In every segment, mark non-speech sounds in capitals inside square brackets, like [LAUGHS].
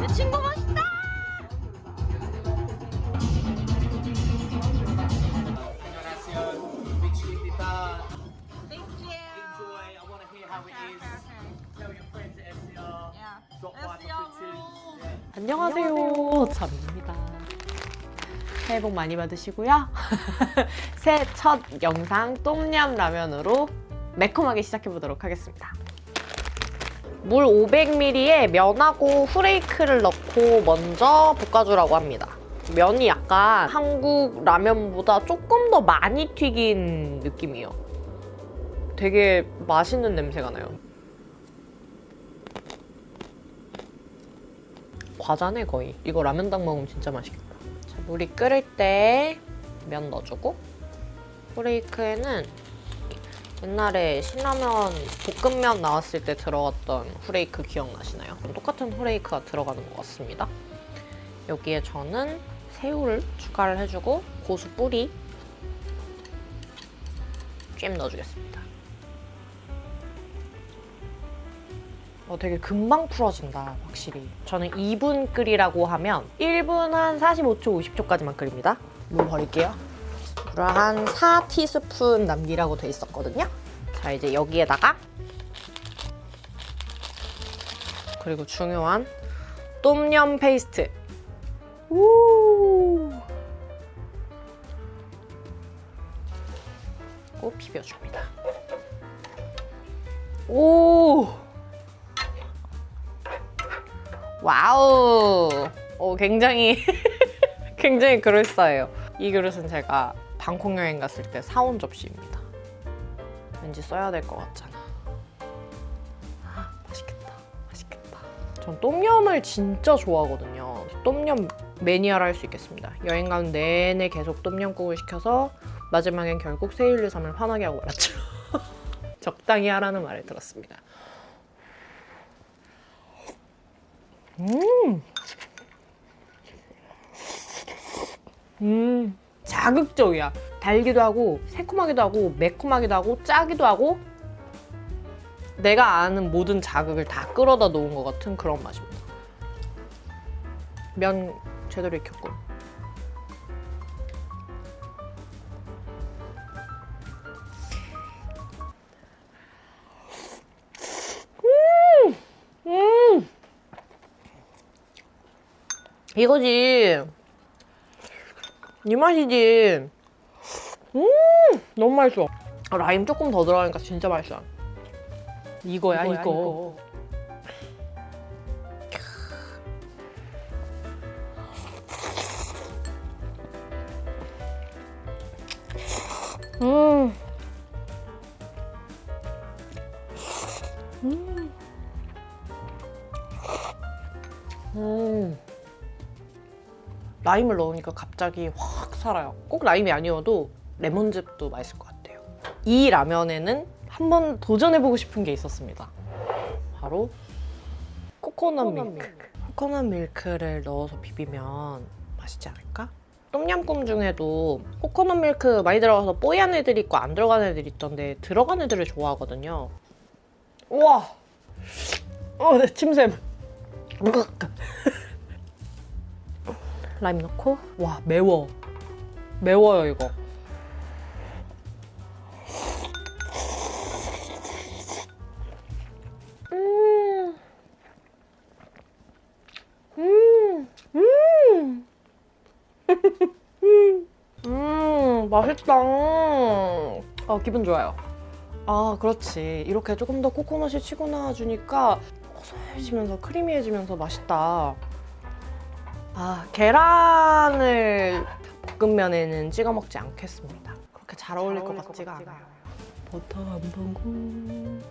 내 친구 chiquitita. Thank you. Enjoy. I want to hear how it is. Tell your friends at SCR. Yeah. Drop by SCR for pictures. rules. Yeah. 안녕하세요. 잠입니다. 새해 복 많이 받으시고요. [LAUGHS] 새해 첫 영상 똠얌 라면으로 매콤하게 시작해 보도록 하겠습니다. 물 500ml에 면하고 후레이크를 넣고 먼저 볶아주라고 합니다. 면이 약간 한국 라면보다 조금 더 많이 튀긴 느낌이에요. 되게 맛있는 냄새가 나요. 과자네 거의. 이거 라면당 먹으면 진짜 맛있겠다. 자, 물이 끓을 때 면 넣어주고 후레이크에는 옛날에 신라면 볶음면 나왔을 때 들어갔던 후레이크 기억나시나요? 똑같은 후레이크가 들어가는 것 같습니다. 여기에 저는 새우를 추가를 해주고 고수 뿌리 잼 넣어주겠습니다. 어, 되게 금방 풀어진다, 확실히. 저는 2분 끓이라고 하면 1분 한 45초, 50초까지만 끓입니다. 물 버릴게요. 물을 한 4티스푼 남기라고 돼 있었거든요. 자, 이제 여기에다가 그리고 중요한 똠얌 페이스트. 우! 꼭 비벼줍니다. 오! 와우. 오, 굉장히 [LAUGHS] 굉장히 그럴싸해요. 이 그릇은 제가 방콕 여행 갔을 때 사온 접시입니다. 왠지 써야 될 것 같잖아. 아, 맛있겠다. 맛있겠다. 전 똠얌을 진짜 좋아하거든요. 똠얌 매니아라 할 수 있겠습니다. 여행 가는 내내 계속 똠얌국을 시켜서 마지막엔 결국 세 1, 2, 3을 화나게 하고 말았죠. [LAUGHS] 적당히 하라는 말을 들었습니다. 음. 음. 자극적이야. 달기도 하고 새콤하기도 하고 매콤하기도 하고 짜기도 하고 내가 아는 모든 자극을 다 끌어다 놓은 것 같은 그런 맛입니다. 면 제대로 익혔고. 이거지. 이 맛이지. 음, 너무 맛있어. 아, 라임 조금 더 들어가니까 진짜 맛있어. 이거야, 이거. 음. 음. 음. 라임을 넣으니까 갑자기 확 살아요. 꼭 라임이 아니어도 레몬즙도 맛있을 것 같아요. 이 라면에는 한번 도전해보고 싶은 게 있었습니다. 바로 코코넛 밀크. 코코넛 밀크를 넣어서 비비면 맛있지 않을까? 똠얌꿍 중에도 코코넛 밀크 많이 들어가서 뽀얀 애들 있고 안 들어간 애들 있던데 들어간 애들을 좋아하거든요. 우와! 어, 내 침샘. 라임 넣고 와 매워 매워요 이거 음. 음. 음. 음, 맛있다. 아, 기분 좋아요. 아, 그렇지. 이렇게 조금 더 코코넛이 치고 나와주니까 고소해지면서 크리미해지면서 맛있다. 아, 계란을 볶음면에는 찍어 먹지 않겠습니다. 그렇게 잘 어울릴 것 같지가 않아요. 버터 한 방울.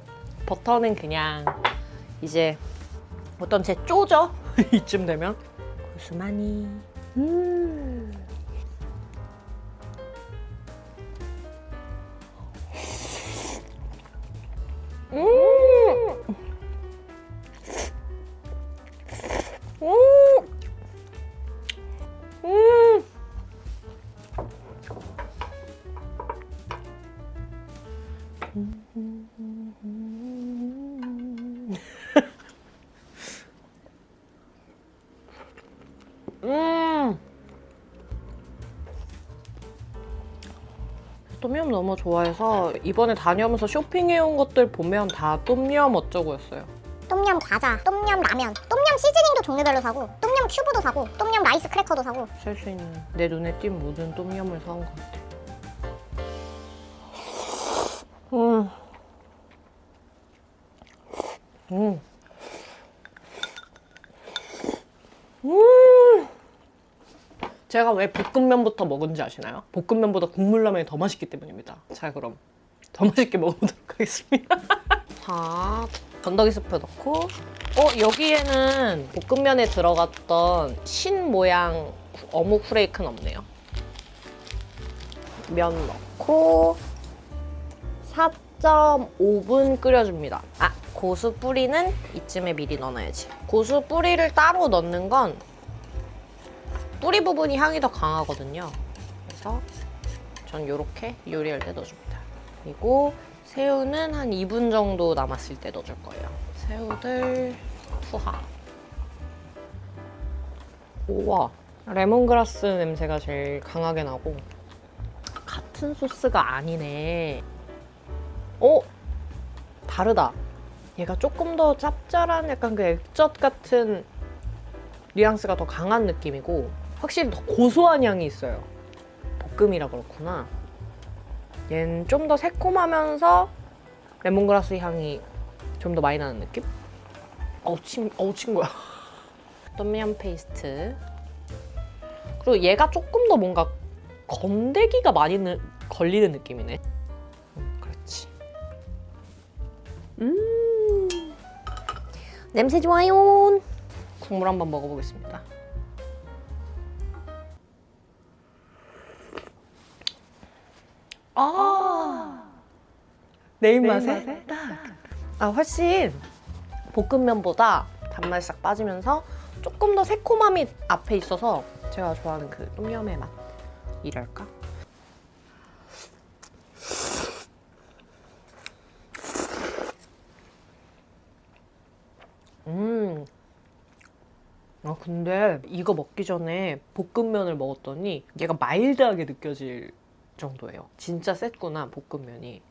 버터는 그냥 이제 어떤 제 쪼죠? [LAUGHS] 이쯤 되면 고수마니. 음. 음. 똠얌 너무 좋아해서 이번에 다녀오면서 쇼핑해온 것들 보면 다 똠얌 어쩌고였어요. 똠얌 과자, 똠얌 라면, 똠얌 시즈닝도 종류별로 사고, 똠얌 큐브도 사고, 똠얌 라이스 크래커도 사고. 살수 있는 내 눈에 띈 모든 똠얌을 사온 것 같아. 음. 음. 음. 제가 왜 볶음면부터 먹은지 아시나요? 볶음면보다 국물라면이 더 맛있기 때문입니다. 자, 그럼 더 맛있게 먹어보도록 하겠습니다. [LAUGHS] 자, 건더기 스프 넣고 어, 여기에는 볶음면에 들어갔던 신 모양 어묵 후레이크는 없네요. 면 넣고 4.5분 끓여줍니다. 아, 고수 뿌리는 이쯤에 미리 넣어놔야지. 고수 뿌리를 따로 넣는 건 뿌리 부분이 향이 더 강하거든요. 그래서 전 이렇게 요리할 때 넣어줍니다. 그리고 새우는 한 2분 정도 남았을 때 넣어줄 거예요. 새우들 투하. 우와, 레몬그라스 냄새가 제일 강하게 나고 같은 소스가 아니네. 어? 다르다. 얘가 조금 더 짭짤한 약간 그 액젓 같은 뉘앙스가 더 강한 느낌이고 확실히 더 고소한 향이 있어요. 볶음이라 그렇구나. 얘는 좀 더 새콤하면서 레몬그라스 향이 좀 더 많이 나는 느낌? 어우 친, 어우 친구야. [LAUGHS] 똠얌 페이스트. 그리고 얘가 조금 더 뭔가 건더기가 많이 느- 걸리는 느낌이네. 음, 그렇지. 음. 냄새 좋아요. 국물 한번 먹어보겠습니다. 아, 내 입맛에 딱. 아 훨씬 볶음면보다 단맛이 싹 빠지면서 조금 더 새콤함이 앞에 있어서 제가 좋아하는 그 똠얌의 맛이랄까? 음. 아 근데 이거 먹기 전에 볶음면을 먹었더니 얘가 마일드하게 느껴질 정도예요. 진짜 셌구나 볶음면이.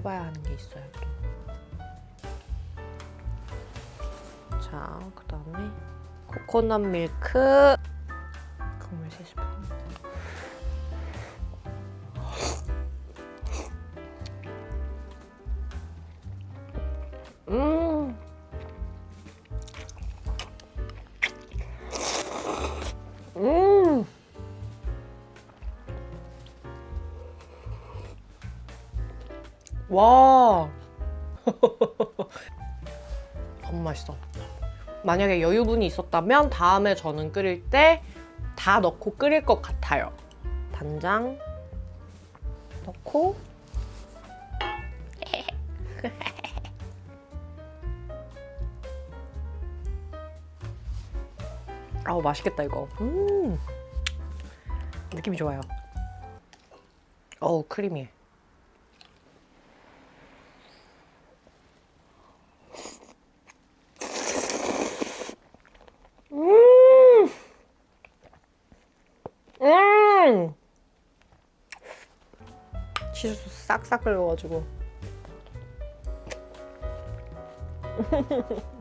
해봐야 하는 게 있어요 또. 자, 그 다음에 코코넛 밀크 와. [LAUGHS] 너무 맛있어. 만약에 여유분이 있었다면 다음에 저는 끓일 때 다 넣고 끓일 것 같아요. 단장 넣고 [LAUGHS] 아우 맛있겠다 이거. 음. 느낌이 좋아요. 어우 크리미해. 음! 치즈 싹싹 끓여가지고. [LAUGHS]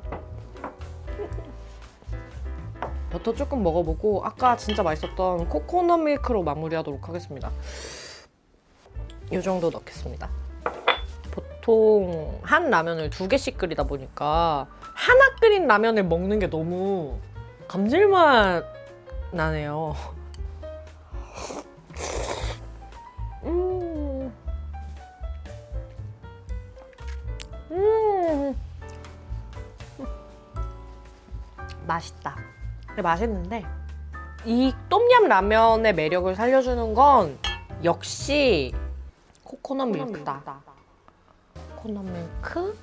버터 조금 먹어보고 아까 진짜 맛있었던 코코넛 밀크로 마무리하도록 하겠습니다. 이 정도 넣겠습니다. 보통 한 라면을 두 개씩 끓이다 보니까 하나 끓인 라면을 먹는 게 너무 감질맛 나네요. [LAUGHS] 음. 맛있다. 그래, 맛있는데 이 똠얌 라면의 매력을 살려주는 건 역시 코코넛 밀크다. 코코넛 밀크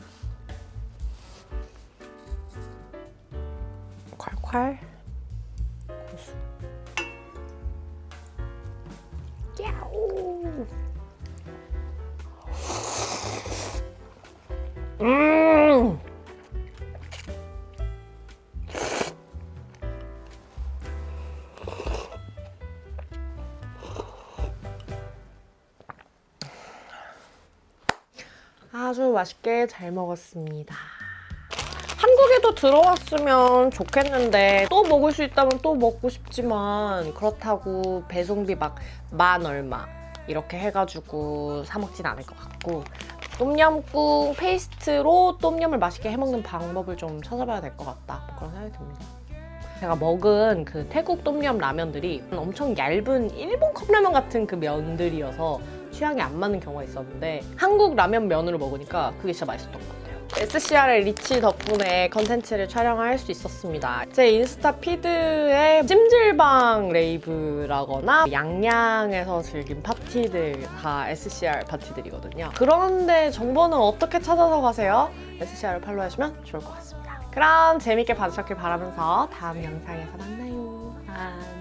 콸콸. 음 아주 맛있게 잘 먹었습니다. 한국에도 들어왔으면 좋겠는데 또 먹을 수 있다면 또 먹고 싶지만 그렇다고 배송비 막 만 얼마 이렇게 해가지고 사 먹진 않을 것 같고 똠얌꿍 페이스트로 똠얌을 맛있게 해먹는 방법을 좀 찾아봐야 될 것 같다 뭐 그런 생각이 듭니다. 제가 먹은 그 태국 똠얌 라면들이 엄청 얇은 일본 컵라면 같은 그 면들이어서 취향이 안 맞는 경우가 있었는데 한국 라면 면으로 먹으니까 그게 진짜 맛있었던 것 같아요. SCR의 리치 덕분에 컨텐츠를 촬영할 수 있었습니다. 제 인스타 피드에 찜질방 레이브라거나 양양에서 즐긴 파티들 다 SCR 파티들이거든요. 그런데 정보는 어떻게 찾아서 가세요? SCR을 팔로우하시면 좋을 것 같습니다. 그럼 재밌게 봐주셨길 바라면서 다음 영상에서 만나요. 안녕!